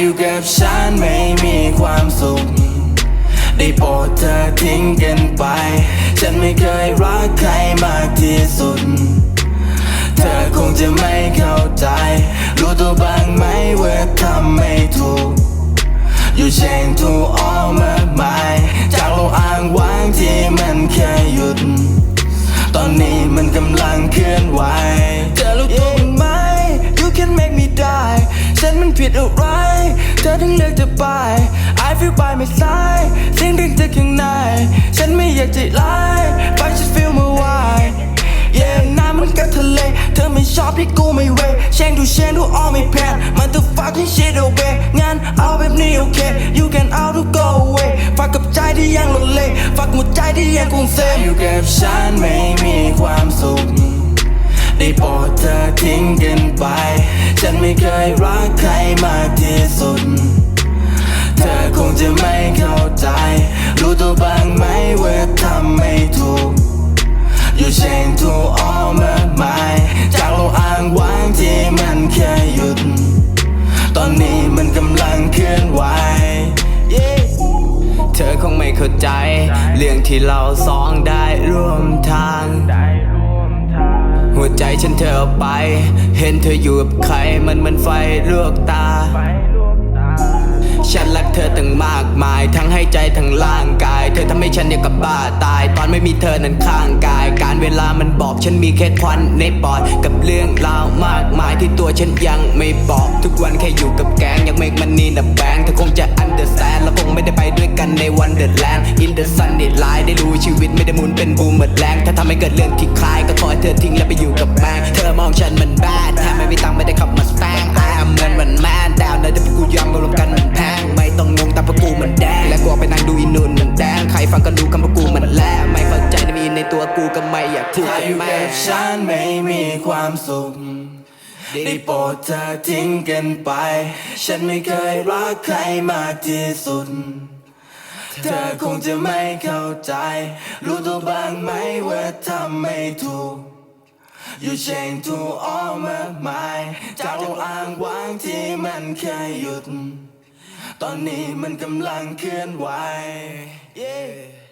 อยู่กับฉันไม่มีความสุข ได้โปรดเธอทิ้งกันไป ฉันไม่เคยรักใครมากที่สุด เธอคงจะไม่เข้าใจ รู้ตัวบ้างไหมว่าทำไม่ถูกอยู่เชนทูออมากมายจากโลกอ้างว้างที่มันแค่หยุด ตอนนี้ เธอถึงเลือกจะไป I feel by my side เสียงดึงจากข้างใน ฉันไม่อยากจะไล่ไปฉัน feel มาไว Yeah น้ำมันกับทะเล เธอไม่ชอบที่กูไม่เวแช่งดูเชนดูออไม่แพนมันตัว fucking shit away งั้นเอาแบบนี้โอเค You can out to go away ฝากกับใจที่ยังหลงเลฝากหัวใจที่ยังคงเซฟอยู่กับฉันไม่มีความสุข ได้โปรดเธอทิ้งกันไป ฉันไม่เคยรักใครมากที่สุด เธอคงจะไม่เข้าใจ รู้ตัวบ้างไหมว่าทำไม่ถูกอยู่เชนทูออมากมายจากโลกอ้างว้างที่มันแค่หยุด ตอนนี้มันกำลังเคลื่อนไหว Yeah เธอคงไม่เข้าใจ เรื่องที่เราสองได้ร่วมทาง หัวใจฉันเธอไป เห็นเธออยู่กับใครมันมันไฟลวกตา ฉันรักเธอตั้งมากมาย ทั้งให้ใจทั้งร่างกาย เธอทำให้ฉันเดียวกับบ้าตาย ตอนไม่มีเธอนั้นข้างกาย การเวลามันบอกฉันมีแค่ควันในปอด กับเรื่องราวมากมายที่ตัวฉันยังไม่บอก ทุกวันแค่อยู่กับแกงยังไม่มันนี่นะแบงเธอคงจะ understand แล้วคงไม่ได้ไปด้วยกันในวันเด r แลนด์ in the sun ได้ไลได้รู้ชีวิตไม่ได้หมุนเป็นบูมเหมือนแรงถ้าทำให้เกิดเรื่องที่คล้ายก็ขอให้เธอทิ้งแล้วไปอยู่กับแมงเธอมองฉันมันแบดแทบไม่มีตังค์ไม่ได้ขับมาสแตง I am เหมือนมันแมนดาวน์นะแต่พวกกูยอมมารวมกันมันแพงไม่ต้องงงแต่พวกกูมันแดงและกูออกไปนั่งดูอีนุ่นมันแดงใครฟังก็รู้คำพวกกูมันแลไม่เข้าใจในมีในตัวกูก็ไม่อยากพูดกับแม่ฉันไม่มีความสุขได้โปรดเธอทิ้งกันไป ฉันไม่เคยรักใครมากที่สุด เธอคงจะไม่เข้าใจ รู้ตัวบ้างไหมว่าทำไม่ถูกอยู่เชนทูออมากมายจากโลกอ้างว้างที่มันเคยหยุด ตอนนี้มันกำลังเคลื่อนไหว Yeah